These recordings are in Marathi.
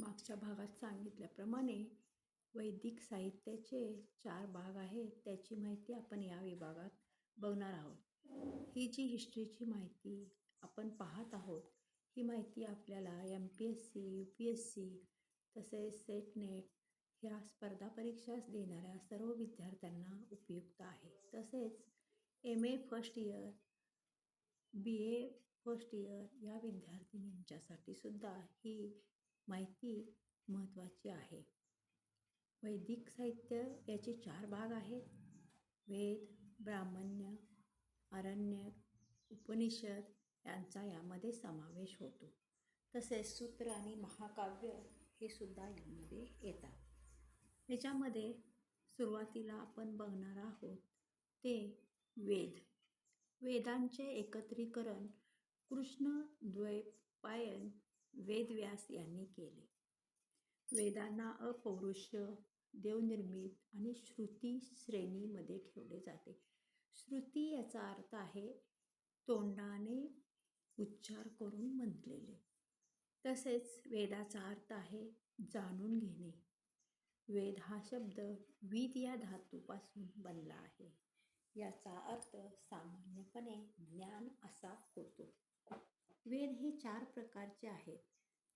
मागच्या भागात सांगितल्याप्रमाणे वैदिक साहित्याचे चार भाग आहेत त्याची माहिती आपण या विभागात बघणार आहोत. ही जी हिस्ट्रीची माहिती आपण पाहत आहोत ही माहिती आपल्याला M P S C U P S C तसेच सेट नेट ह्या स्पर्धा परीक्षास देणाऱ्या सर्व विद्यार्थ्यांना उपयुक्त आहे. तसेच M A first year B A first year या विद्यार्थिनींच्यासाठी सुद्धा ही माहिती महत्त्वाची आहे. वैदिक साहित्य याचे चार भाग आहेत. वेद ब्राह्मण्य आरण्यक उपनिषद यांचा यामध्ये समावेश होतो. तसेच सूत्र आणि महाकाव्य हे सुद्धा यामध्ये येतात. याच्यामध्ये सुरुवातीला आपण बघणार आहोत ते वेद. वेदांचे एकत्रीकरण कृष्णद्वैपायन वेदव्यास यांनी केले. वेदांना अपौरुष्य देवनिर्मित आणि श्रुती श्रेणीमध्ये ठेवले जाते. श्रुती याचा अर्थ आहे तोंडाने उच्चार करून म्हटलेले. तसेच वेदाचा अर्थ आहे जाणून घेणे. वेद हा शब्द विद या धातूपासून बनला आहे. याचा अर्थ सामान्यपणे ज्ञान असा होतो. वेद हे चार प्रकारचे आहेत.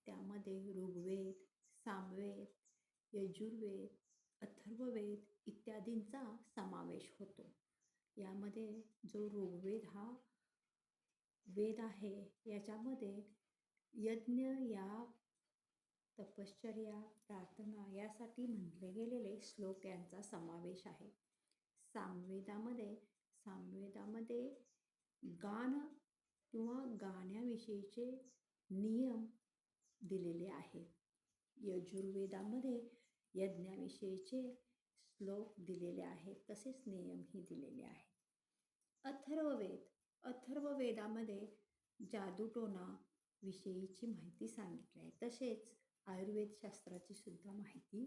त्यामध्ये ऋग्वेद सामवेद यजुर्वेद अथर्ववेद इत्यादींचा समावेश होतो. यामध्ये जो ऋग्वेद हा वेद आहे याच्यामध्ये यज्ञ या तपश्चर्या प्रार्थना यासाठी म्हटले गेलेले श्लोक यांचा समावेश आहे. सामवेदामध्ये सामवेदामध्ये गान किंवा गाण्याविषयीचे नियम दिलेले आहेत. यजुर्वेदामध्ये यज्ञाविषयीचे श्लोक दिलेले आहेत तसेच नियमही दिलेले आहेत. अथर्ववेद अथर्ववेदामध्ये जादूटोना विषयीची माहिती सांगितली आहे तसेच आयुर्वेदशास्त्राची सुद्धा माहिती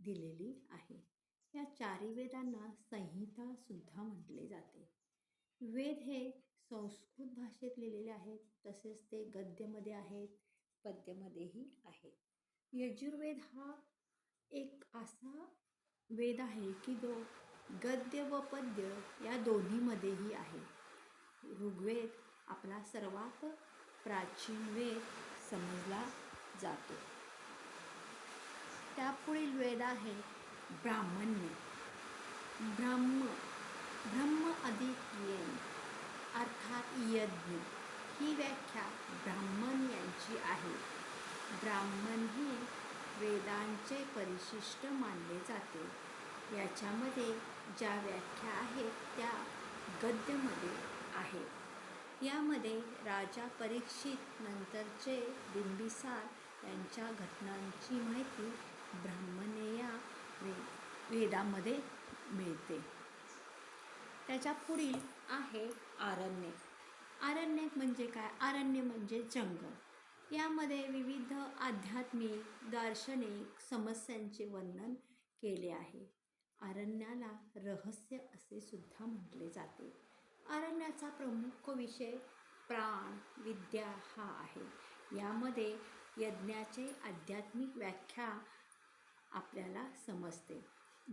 दिलेली आहे. या चारी वेदांना संहिता सुद्धा म्हटले जाते. वेद हे संस्कृत भाषेत लिहिलेले आहेत तसेच ते गद्यमध्ये आहेत पद्यमध्येही आहेत. यजुर्वेद हा एक असा वेद आहे की जो गद्य व पद्य या दोन्हीमध्येही आहे. ऋग्वेद आपला सर्वात प्राचीन वेद समजला जातो. त्यापुढील वेद आहे ब्राह्मण्य. ब्राह्म ब्रह्म अधिक येन. अर्थात यज्ञ. ही व्याख्या ब्राह्मण यांची आहे. ब्राह्मण हे वेदांचे परिशिष्ट मानले जाते. याच्यामध्ये ज्या व्याख्या आहेत त्या गद्यमध्ये आहेत. यामध्ये राजा परीक्षित नंतरचे बिंबिसार यांच्या घटनांची माहिती ब्राह्मणे या वे वेदामध्ये मिळते. त्याच्या पुढील आहे आरण्य. आरण्यक म्हणजे काय? आरण्य म्हणजे जंगल. यामध्ये विविध आध्यात्मिक दार्शनिक समस्यांचे वर्णन केले आहे. आरण्याला रहस्य असे सुद्धा म्हटले जाते. आरण्याचा प्रमुख विषय प्राण विद्या हा आहे. यामध्ये यज्ञाचे आध्यात्मिक व्याख्या आपल्याला समजते.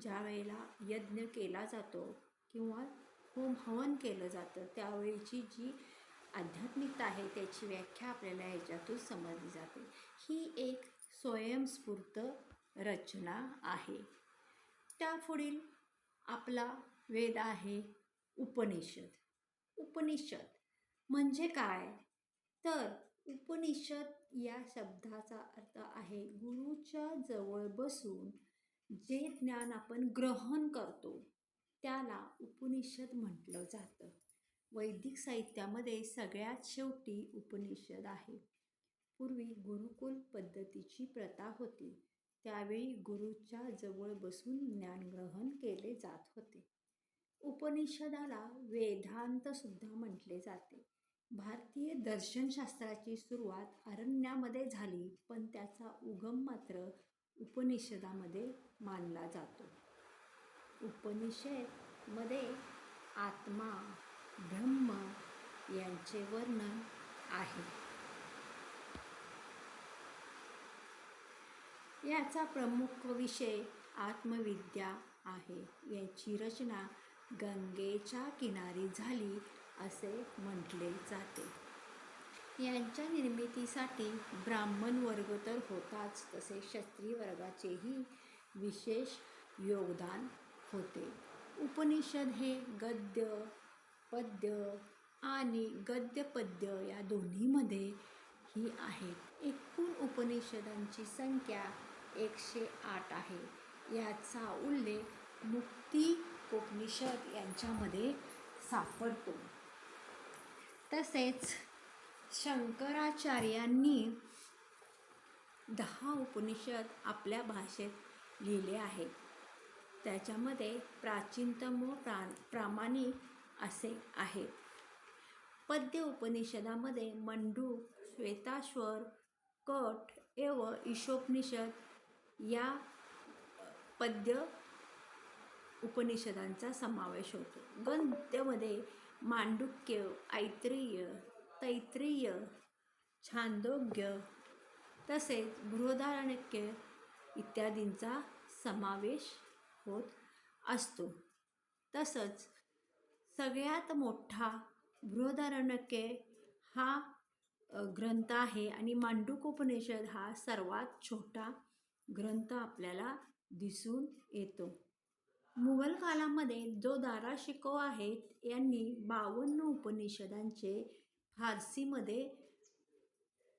ज्या वेळेला यज्ञ केला जातो किंवा होम हवन केलं जातं त्यावेळीची जी आध्यात्मिकता आहे त्याची व्याख्या आपल्याला याच्यातून समजली जाते. ही एक स्वयंस्फूर्त रचना आहे. त्यापुढील आपला वेद आहे उपनिषद. उपनिषद म्हणजे काय? तर उपनिषद या शब्दाचा अर्थ आहे गुरुच्या जवळ बसून जे ज्ञान आपण ग्रहण करतो त्याला उपनिषद म्हटलं जातं. वैदिक साहित्यामध्ये सगळ्यात शेवटी उपनिषद आहे. पूर्वी गुरुकुल पद्धतीची प्रथा होती. त्यावेळी गुरुच्या जवळ बसून ज्ञानग्रहण केले जात होते. उपनिषदाला वेदांतसुद्धा म्हटले जाते. भारतीय दर्शनशास्त्राची सुरुवात अरण्यामध्ये झाली पण त्याचा उगम मात्र उपनिषदामध्ये मानला जातो. उपनिषदमध्ये आत्मा ब्रह्म यांचे वर्णन आहे. याचा प्रमुख विषय आत्मविद्या आहे. याची रचना गंगेच्या किनारी झाली असे म्हटले जाते. यांच्या निर्मितीसाठी ब्राह्मण वर्ग तर होताच तसे क्षत्रिय वर्गाचेही विशेष योगदान होते. उपनिषद हे गद्य पद्य आणि गद्य पद्य या दोन्हीमध्ये ही आहेत. एकूण उपनिषदांची संख्या एकशे आठ आहे. याचा उल्लेख मुक्ती उपनिषद यांच्यामध्ये सापडतो. तसेच शंकराचार्यांनी दहा उपनिषद आपल्या भाषेत लिहिले आहेत. त्याच्यामध्ये प्राचीनतम व प्रा प्रामाणिक असे आहे. पद्य उपनिषदामध्ये मंडूक श्वेताश्वर कट एव ईशोपनिषद या पद्य उपनिषदांचा समावेश होतो. गद्यमध्ये मांडुक्य ऐत्रेय तैत्रेय छांदोग्य तसेच बृहदारण्यक्य इत्यादींचा समावेश होत असतो. तसंच सगळ्यात मोठा बृहदारण्यके हा ग्रंथ आहे आणि मांडूकोपनिषद हा सर्वात छोटा ग्रंथ आपल्याला दिसून येतो. मुघल कालामध्ये जो दारा शिको आहेत यांनी बावन्न उपनिषदांचे फारसीमध्ये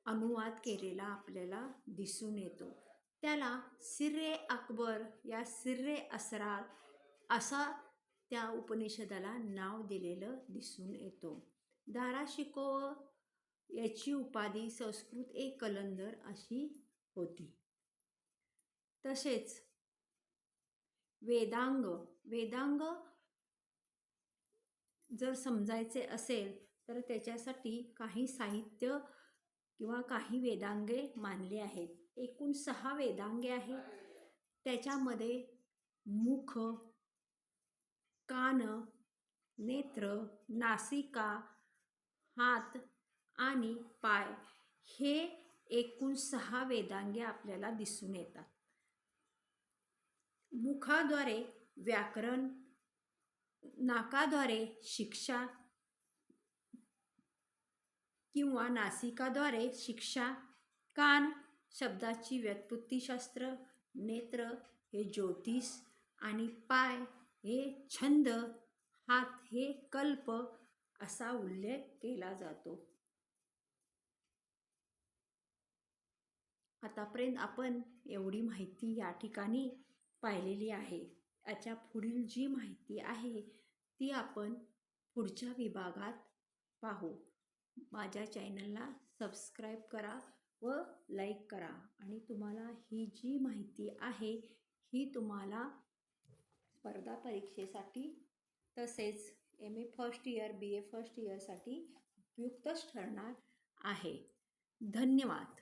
अनुवाद केलेला आपल्याला दिसून येतो. त्याला सिर्रे अकबर या सिर्रे असरार असा त्या उपनिषदाला नाव दिलेलं दिसून येतो. दारा याची उपाधी संस्कृत एक कलंदर अशी होती. तसेच वेदांग वेदांग जर समजायचे असेल तर त्याच्यासाठी काही साहित्य किंवा काही वेदांगे मानले आहेत. एकूण सहा वेदांगे आहेत. त्याच्यामध्ये मुख कान नेत्र नासिका हात आणि पाय हे एकूण सहा वेदांगे आपल्याला दिसून येतात. मुखाद्वारे व्याकरण नाकाद्वारे शिक्षा किंवा नासिकाद्वारे शिक्षा कान शब्दाची व्युत्पत्तीशास्त्र नेत्र हे ज्योतिष आणि पाय हे छंद हात हे कल्प असा उल्लेख केला जातो. आतापर्यंत आपण एवढी माहिती या ठिकाणी पाहिलेली आहे. याच्या पुढील जी माहिती आहे ती आपण पुढच्या विभागात पाहू. माझ्या चॅनलला सबस्क्राईब करा व लाईक करा. आणि तुम्हाला ही जी माहिती आहे ही तुम्हाला स्पर्धा परीक्षेसाठी तसेच M A first year B A first इयरसाठी उपयुक्तच ठरणार आहे. धन्यवाद.